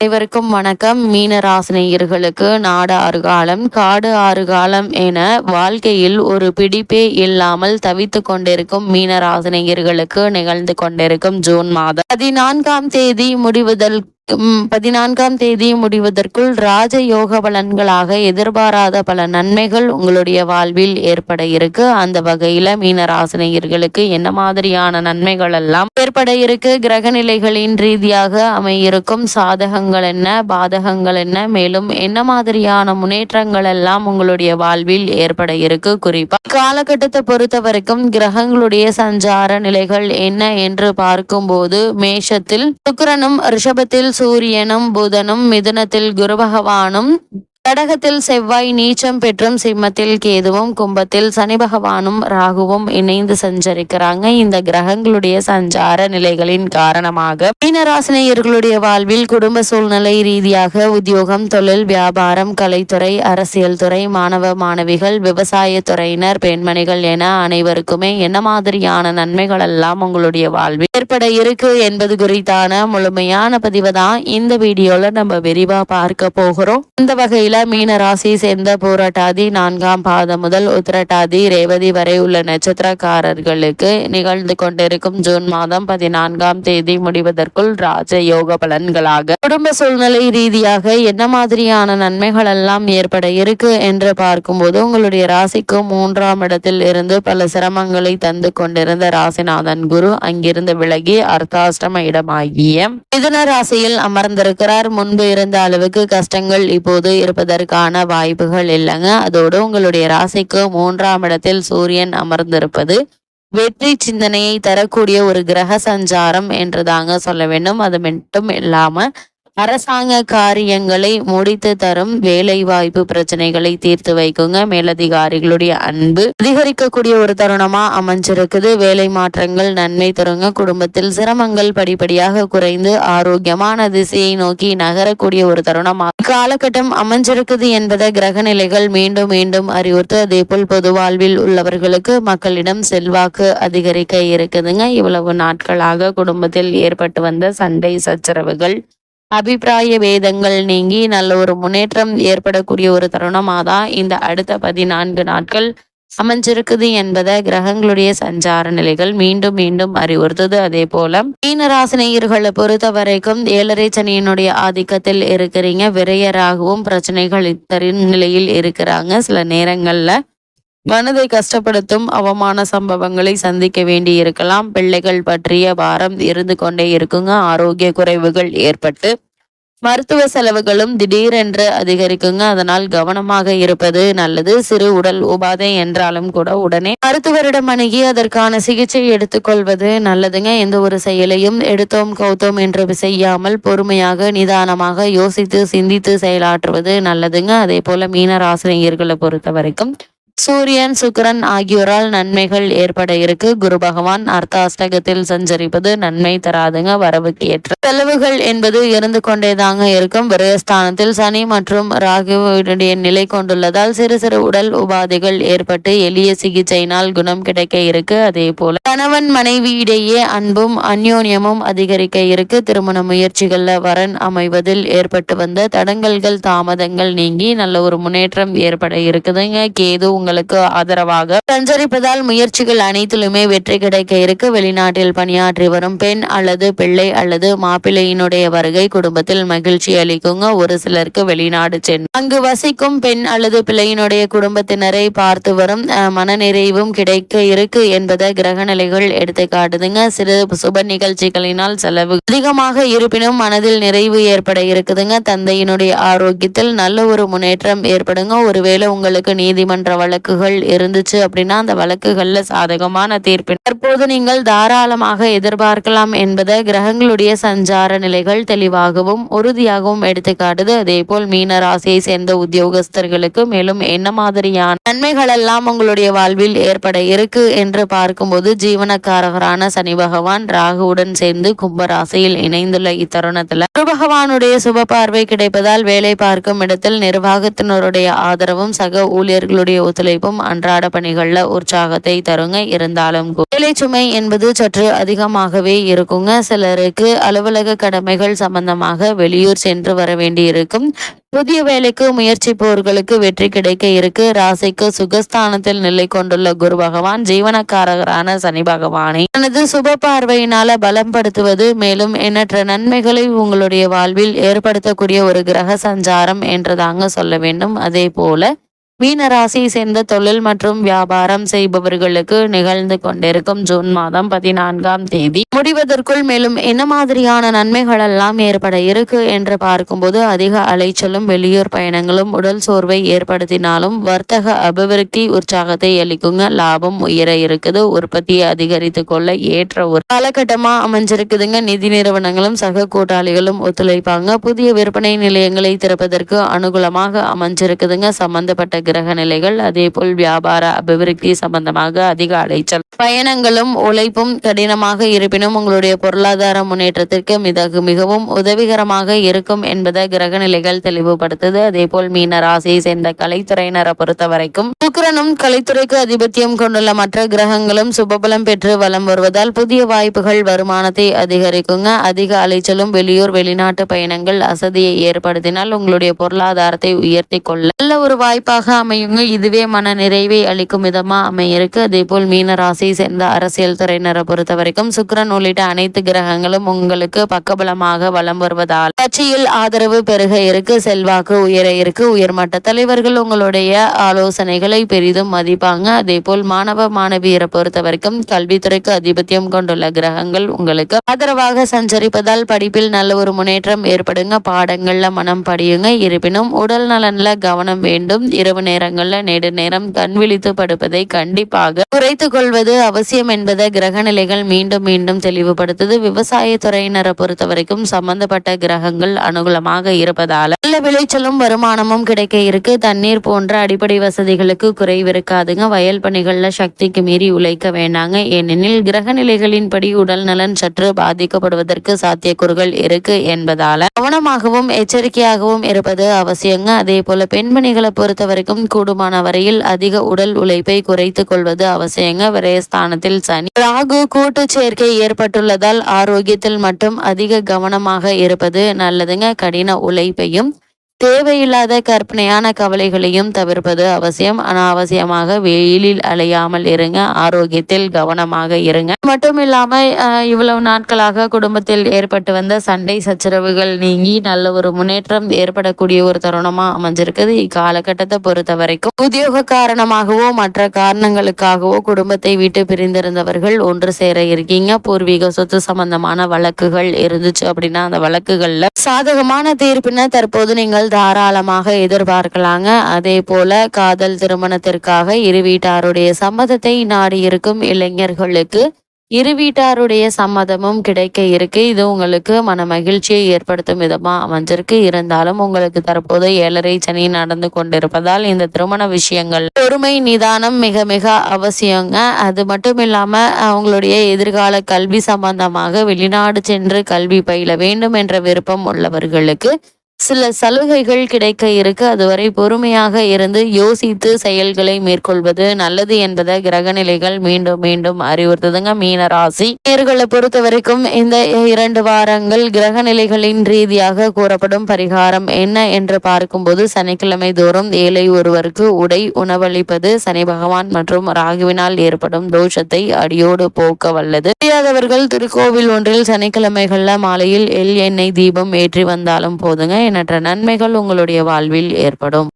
அனைவருக்கும் வணக்கம். மீன ராசினியர்களுக்கு நாடு ஆறுகாலம் காடு ஆறுகாலம் என வாழ்க்கையில் ஒரு பிடிப்பே இல்லாமல் தவித்து கொண்டிருக்கும் மீன ராசினியர்களுக்கு நிகழ்ந்து கொண்டிருக்கும் ஜூன் மாதம். பதினான்காம் தேதி முடிவுதல் பதினான்காம் தேதி முடிவதற்குள் ராஜ யோக பலன்களாக எதிர்பாராத பல நன்மைகள் உங்களுடைய வாழ்வில் ஏற்பட இருக்கு. அந்த வகையில மீனராசினியர்களுக்கு என்ன மாதிரியான நன்மைகள் எல்லாம் ஏற்பட இருக்கு? கிரக நிலைகளின் ரீதியாக அமையிருக்கும் சாதகங்கள் என்ன? பாதகங்கள் என்ன? மேலும் என்ன மாதிரியான முன்னேற்றங்கள் எல்லாம் உங்களுடைய வாழ்வில் ஏற்பட இருக்கு? குறிப்பா காலகட்டத்தை பொறுத்த வரைக்கும் கிரகங்களுடைய சஞ்சார நிலைகள் என்ன என்று பார்க்கும்போது மேஷத்தில் சுக்கரனும் ரிஷபத்தில் சூரியனும் புதனும் மிதுனத்தில் குரு பகவானும் கடகத்தில் செவ்வாய் நீச்சம் பெற்றும் சிம்மத்தில் கேதுவும் கும்பத்தில் சனி பகவானும் ராகுவும் இணைந்து சஞ்சரிக்கிறாங்க. இந்த கிரகங்களுடைய சஞ்சார நிலைகளின் காரணமாக மீனராசினியர்களுடைய வாழ்வில் குடும்ப சூழ்நிலை ரீதியாக உத்தியோகம் தொழில் வியாபாரம் கலைத்துறை அரசியல் துறை மாணவ மாணவிகள் விவசாய துறையினர் பெண்மணிகள் என அனைவருக்குமே என்ன மாதிரியான நன்மைகள் எல்லாம் உங்களுடைய வாழ்வில் ஏற்பட இருக்கு என்பது குறித்தான முழுமையான பதிவு தான் இந்த வீடியோல நம்ம விரிவா பார்க்க போகிறோம். இந்த வகையில மீன ராசி சேர்ந்த பூரட்டாதி நான்காம் பாதம் முதல் உத்திரட்டாதி ரேவதி வரை உள்ள நட்சத்திரக்காரர்களுக்கு நிகழ்ந்து கொண்டிருக்கும் ஜூன் மாதம் பதினான்காம் தேதி முடிவதற்குள் ராஜ யோக பலன்களாக. குடும்ப சூழ்நிலை ரீதியாக என்ன மாதிரியான நன்மைகள் எல்லாம் ஏற்பட இருக்கு என்று பார்க்கும்போது உங்களுடைய ராசிக்கு மூன்றாம் இடத்தில் இருந்து பல சிரமங்களை தந்து கொண்டிருந்த ராசிநாதன் குரு அங்கிருந்து விலகி அர்த்தாஷ்டம இடமாகிய மிதுன ராசியில் அமர்ந்திருக்கிறார். முன்பு இருந்த அளவுக்கு கஷ்டங்கள் இப்போது இருப்பது அதற்கான வாய்ப்புகள் இல்லைங்க. அதோடு உங்களுடைய ராசிக்கு மூன்றாம் இடத்தில் சூரியன் அமர்ந்திருப்பது வெற்றி சிந்தனையை தரக்கூடிய ஒரு கிரக சஞ்சாரம் என்று தாங்க சொல்ல வேண்டும். அது மட்டும் இல்லாம அரசாங்க காரியங்களை முடித்து தரும் வேலை வாய்ப்பு பிரச்சனைகளை தீர்த்து வைக்குங்க. மேலதிகாரிகளுடைய அன்பு அதிகரிக்கக்கூடிய ஒரு தருணமா அமைஞ்சிருக்குது. வேலை மாற்றங்கள் நன்மை தருங்க. குடும்பத்தில் சிரமங்கள் படிப்படியாக குறைந்து ஆரோக்கியமான திசையை நோக்கி நகரக்கூடிய ஒரு தருணமா காலகட்டம் அமைஞ்சிருக்குது என்பதை கிரக நிலைகள் மீண்டும் மீண்டும் அறிவுறுத்து. அதே போல் பொது வாழ்வில் உள்ளவர்களுக்கு மக்களிடம் செல்வாக்கு அதிகரிக்க இருக்குதுங்க. இவ்வளவு நாட்களாக குடும்பத்தில் ஏற்பட்டு வந்த சண்டை சச்சரவுகள் அபிப்பிராய வேதங்கள் நீங்கி நல்ல ஒரு முன்னேற்றம் ஏற்படக்கூடிய ஒரு தருணமாக தான் இந்த அடுத்த பதினான்கு நாட்கள் அமைஞ்சிருக்குது என்பதை கிரகங்களுடைய சஞ்சார நிலைகள் மீண்டும் மீண்டும் அறிவுறுத்துது. அதே போல மீனராசினியர்களை பொறுத்த வரைக்கும் ஏழரை சனியினுடைய ஆதிக்கத்தில் இருக்கிறீங்க. விரையராகவும் பிரச்சனைகள் இத்தரின் நிலையில் இருக்கிறாங்க. சில நேரங்கள்ல மனதை கஷ்டப்படுத்தும் அவமான சம்பவங்களை சந்திக்க வேண்டி இருக்கலாம் பிள்ளைகள் பற்றிய பாரம் இருந்து கொண்டே இருக்குங்க. ஆரோக்கிய குறைவுகள் ஏற்பட்டு மருத்துவ செலவுகளும் திடீரென்று அதிகரிக்குங்க. அதனால் கவனமாக இருப்பது நல்லது. சிறு உடல் உபாதை என்றாலும் கூட உடனே மருத்துவரிடம் அணுகி அதற்கான சிகிச்சை எடுத்துக்கொள்வது நல்லதுங்க. எந்த ஒரு செயலையும் எடுத்தோம் கௌத்தோம் என்று செய்யாமல் பொறுமையாக நிதானமாக யோசித்து சிந்தித்து செயலாற்றுவது நல்லதுங்க. அதே போல மீன ராசினியர்களை பொறுத்த வரைக்கும் சூரியன் சுக்கிரன் ஆகியோரால் நன்மைகள் ஏற்பட இருக்கு. குரு பகவான் அர்த்தாஷ்டகத்தில் சஞ்சரிப்பது நன்மை தராதுங்க வரவுக்கு ஏற்ற. செலவுகள் என்பது இருந்து கொண்டேதாங்க இருக்கும். விரயஸ்தானத்தில் சனி மற்றும் ராகுவினுடைய நிலை கொண்டுள்ளதால் சிறு சிறு உடல் உபாதைகள் ஏற்பட்டு எளிய சிகிச்சையினால் குணம் கிடைக்க இருக்கு. அதே போல கணவன் மனைவி இடையே அன்பும் அந்யோன்யமும் அதிகரிக்க இருக்கு. திருமண முயற்சிகளில் வரன் அமைவதில் ஏற்பட்டு வந்த தடங்கல்கள் தாமதங்கள் நீங்கி நல்ல ஒரு முன்னேற்றம் ஏற்பட இருக்குதுங்க. கேது உங்களுக்கு ஆதரவாக சஞ்சரிப்பதால் முயற்சிகள் அனைத்திலுமே வெற்றி கிடைக்க இருக்கு. வெளிநாட்டில் பணியாற்றி வரும் பெண் அல்லது பிள்ளை அல்லது மாப்பிள்ளையினுடைய வருகை குடும்பத்தில் மகிழ்ச்சி அளிக்குங்க. ஒரு சிலருக்கு வெளிநாடு சென்று அங்கு வசிக்கும் பெண் அல்லது பிள்ளையினுடைய குடும்பத்தினரை பார்த்து வரும் மனநிறைவும் கிடைக்க இருக்கு என்பதை கிரகண சூழ்நிலைகள் எடுத்து காட்டுதுங்க. சிறு சுப நிகழ்ச்சிகளினால் செலவு அதிகமாக இருப்பினும் மனதில் நிறைவு ஏற்பட இருக்குதுங்க. தந்தையினுடைய ஆரோக்கியத்தில் நல்ல ஒரு முன்னேற்றம் ஏற்படுங்க. ஒருவேளை உங்களுக்கு நீதிமன்ற வழக்குகள் இருந்துச்சு அப்படின்னா அந்த வழக்குகள்ல சாதகமான தீர்ப்பு தற்போது நீங்கள் தாராளமாக எதிர்பார்க்கலாம் என்பதை கிரகங்களுடைய சஞ்சார நிலைகள் தெளிவாகவும் உறுதியாகவும் எடுத்து காட்டுது. அதே போல் மீன ராசியை சேர்ந்த உத்தியோகஸ்தர்களுக்கு மேலும் என்ன மாதிரியான நன்மைகள் எல்லாம் உங்களுடைய வாழ்வில் ஏற்பட இருக்கு என்று பார்க்கும்போது ஜீவனக்காரகரான சனி பகவான் ராகுவுடன் சேர்ந்து கும்பராசியில் இணைந்துள்ள இத்தருணத்துல குரு பகவானுடைய சுப பார்வை கிடைப்பதால் வேலை பார்க்கும் இடத்தில் நிர்வாகத்தினருடைய ஆதரவும் சக ஊழியர்களுடைய ஒத்துழைப்பும் அன்றாட பணிகள்ல உற்சாகத்தை தருங்க. இருந்தாலும் கூட வேலை சுமை என்பது சற்று அதிகமாகவே இருக்குங்க. சிலருக்கு அலுவலக கடமைகள் சம்பந்தமாக வெளியூர் சென்று வர வேண்டியிருக்கும். புதிய வேலைக்கு முயற்சிப்பவர்களுக்கு வெற்றி கிடைக்க இருக்கு. ராசிக்கு சுகஸ்தானத்தில் நிலை கொண்டுள்ள குரு பகவான் ஜீவனக்காரகரான சனி பகவானை தனது சுப பார்வையினால பலப்படுத்துவது மேலும் எண்ணற்ற நன்மைகளை உங்களுடைய வாழ்வில் ஏற்படுத்தக்கூடிய ஒரு கிரக சஞ்சாரம் என்றுதாங்க சொல்ல வேண்டும். அதே போல மீனராசியை சேர்ந்த தொழில் மற்றும் வியாபாரம் செய்பவர்களுக்கு நிகழ்ந்து கொண்டிருக்கும் ஜூன் மாதம் பதினான்காம் தேதி. முடிவதற்குள் மேலும் என்ன மாதிரியான நன்மைகள் எல்லாம் ஏற்பட இருக்கு என்று பார்க்கும்போது அதிக அலைச்சலும் வெளியூர் பயணங்களும் உடல் சோர்வை ஏற்படுத்தினாலும் வர்த்தக அபிவிருத்தி உற்சாகத்தை அளிக்குங்க. லாபம் உயர இருக்குது. உற்பத்தியை அதிகரித்து கொள்ள ஏற்ற ஒரு காலகட்டமா அமைஞ்சிருக்குதுங்க. நிதி நிறுவனங்களும் சக கூட்டாளிகளும் ஒத்துழைப்பாங்க. புதிய விற்பனை நிலையங்களை திறப்பதற்கு அனுகூலமாக அமைஞ்சிருக்குதுங்க. சம்பந்தப்பட்ட கிரக நிலைகள் அதே போல் வியாபார அபிவிருத்தி சம்பந்தமாக அதிக அலைச்சல். பயணங்களும் உழைப்பும் கடினமாக இருப்பினும் உங்களுடைய பொருளாதார முன்னேற்றத்திற்கு மிக மிகவும் உதவிகரமாக இருக்கும் என்பதை கிரக நிலைகள் தெளிவுபடுத்துது. அதே போல் மீன ராசியை சேர்ந்த கலைத்துறையினரை பொறுத்த வரைக்கும் சுக்கிரனும் கலைத்துறைக்கு அதிபத்தியம் கொண்டுள்ள மற்ற கிரகங்களும் சுபபலம் பெற்று வலம் வருவதால் புதிய வாய்ப்புகள் வருமானத்தை அதிகரிக்குங்க. அதிக அலைச்சலும் வெளியூர் வெளிநாட்டு பயணங்கள் அசதியை ஏற்படுத்தினால் உங்களுடைய பொருளாதாரத்தை உயர்த்தி கொள்ள நல்ல ஒரு வாய்ப்பாக அமையுங்க. இதுவே மன நிறைவை அளிக்கும் விதமா அமையிருக்கு. அதே போல் மீன ராசியை சேர்ந்த அரசியல் துறையினரை பொறுத்த வரைக்கும் சுக்கிரன் உள்ளிட்ட அனைத்து கிரகங்களும் உங்களுக்கு பக்கபலமாக வலம் வருவதால் கட்சியில் ஆதரவு பெருக இருக்கு. செல்வாக்கு உயர இருக்கு. உயர்மட்ட தலைவர்கள் உங்களுடைய ஆலோசனைகளை பெரிதும் மதிப்பாங்க. அதே போல் மாணவ மாணவியரை பொறுத்த வரைக்கும் கல்வித்துறைக்கு அதிபத்தியம் கொண்டுள்ள கிரகங்கள் உங்களுக்கு ஆதரவாக சஞ்சரிப்பதால் படிப்பில் நல்ல ஒரு முன்னேற்றம் ஏற்படுங்க. பாடங்கள்ல மனம் படியுங்க. இருப்பினும் உடல் நலன்ல கவனம் வேண்டும். இரவு நேரங்கள்ல நெடு நேரம் கண் விழித்து படுப்பதை கண்டிப்பாக குறைத்து கொள்வது அவசியம் என்பதை கிரக நிலைகள் மீண்டும் மீண்டும் தெளிவுபடுத்துது. விவசாய துறையினரை பொறுத்த வரைக்கும் சம்பந்தப்பட்ட கிரகங்கள் அனுகூலமாக இருப்பதால நல்ல விளைச்சலும் வருமானமும் கிடைக்க இருக்கு. தண்ணீர் போன்ற அடிப்படை வசதிகளுக்கு குறைவு இருக்காதுங்க வயல் பணிகள்ல சக்திக்கு மீறி உழைக்க வேண்டாங்க ஏனெனில் கிரக நிலைகளின்படி உடல் நலன் சற்று பாதிக்கப்படுவதற்கு சாத்தியக்கூறுகள் இருக்கு என்பதால கவனமாகவும் எச்சரிக்கையாகவும் இருப்பது அவசியங்க. அதே போல பெண்மணிகளை பொறுத்த வரைக்கும் கூடுமான வரையில் அதிக உடல் உழைப்பை குறைத்துக் கொள்வது அவசியங்க. விரயஸ்தானத்தில் சனி ராகு கூட்டு சேர்க்கை ஏற்பட்டுள்ளதால் ஆரோக்கியத்தில் மட்டும் அதிக கவனமாக இருப்பது நல்லதுங்க. கடின உழைப்பையும் தேவையில்லாத கற்பனையான கவலைகளையும் தவிர்ப்பது அவசியம். அனாவசியமாக வெயிலில் அலையாமல் இருங்க. ஆரோக்கியத்தில் கவனமாக இருங்க. மட்டும் இல்லாம இவ்வளவு நாட்களாக குடும்பத்தில் ஏற்பட்டு வந்த சண்டை சச்சரவுகள் நீங்கி நல்ல ஒரு முன்னேற்றம் ஏற்படக்கூடிய ஒரு தருணமா அமைஞ்சிருக்குது. இக்காலகட்டத்தை பொறுத்த வரைக்கும் உத்தியோக காரணமாகவோ மற்ற காரணங்களுக்காகவோ குடும்பத்தை விட்டு பிரிந்திருந்தவர்கள் ஒன்று சேர இருக்கீங்க. பூர்வீக சொத்து சம்பந்தமான வழக்குகள் இருந்துச்சு அப்படின்னா அந்த வழக்குகள்ல சாதகமான தீர்ப்பினை தற்போது நீங்கள் நீங்கள் தாராளமாக எதிர்பார்க்கலாங்க. அதே போல காதல் திருமணத்திற்காக இரு வீட்டாருடைய சம்மதத்தை நாடி இருக்கும் இளைஞர்களுக்கு இரு வீட்டாருடைய சம்மதமும் கிடைக்க இருக்கு. இது உங்களுக்கு மன மகிழ்ச்சியை ஏற்படுத்தும் விதமா அமைஞ்சிருக்கு. இருந்தாலும் உங்களுக்கு தற்போது ஏழரை சனி நடந்து கொண்டிருப்பதால் இந்த திருமண விஷயங்கள் பொறுமை நிதானம் மிக மிக அவசியங்க. அது மட்டும் இல்லாம அவங்களுடைய எதிர்கால கல்வி சம்பந்தமாக வெளிநாடு சென்று கல்வி பயில வேண்டும் என்ற விருப்பம் உள்ளவர்களுக்கு சில சலுகைகள் கிடைக்க இருக்கு. அதுவரை பொறுமையாக இருந்து யோசித்து செயல்களை மேற்கொள்வது நல்லது என்பதை கிரகநிலைகள் மீண்டும் மீண்டும் அறிவுறுத்துதுங்க. மீன ராசி நேர்களை பொறுத்த வரைக்கும் இந்த இரண்டு வாரங்கள் கிரகநிலைகளின் ரீதியாக கூறப்படும் பரிகாரம் என்ன என்று பார்க்கும்போது சனிக்கிழமை தோறும் ஏழை ஒருவருக்கு உடை உணவளிப்பது சனி பகவான் மற்றும் ராகுவினால் ஏற்படும் தோஷத்தை அடியோடு போக்க வல்லது. தெரியாதவர்கள் திருக்கோவில் ஒன்றில் சனிக்கிழமைகள்ல மாலையில் எல் எண்ணெய் தீபம் ஏற்றி வந்தாலும் போதுங்க. எண்ணற்ற நன்மைகள் உங்களுடைய வாழ்வில் ஏற்படும்.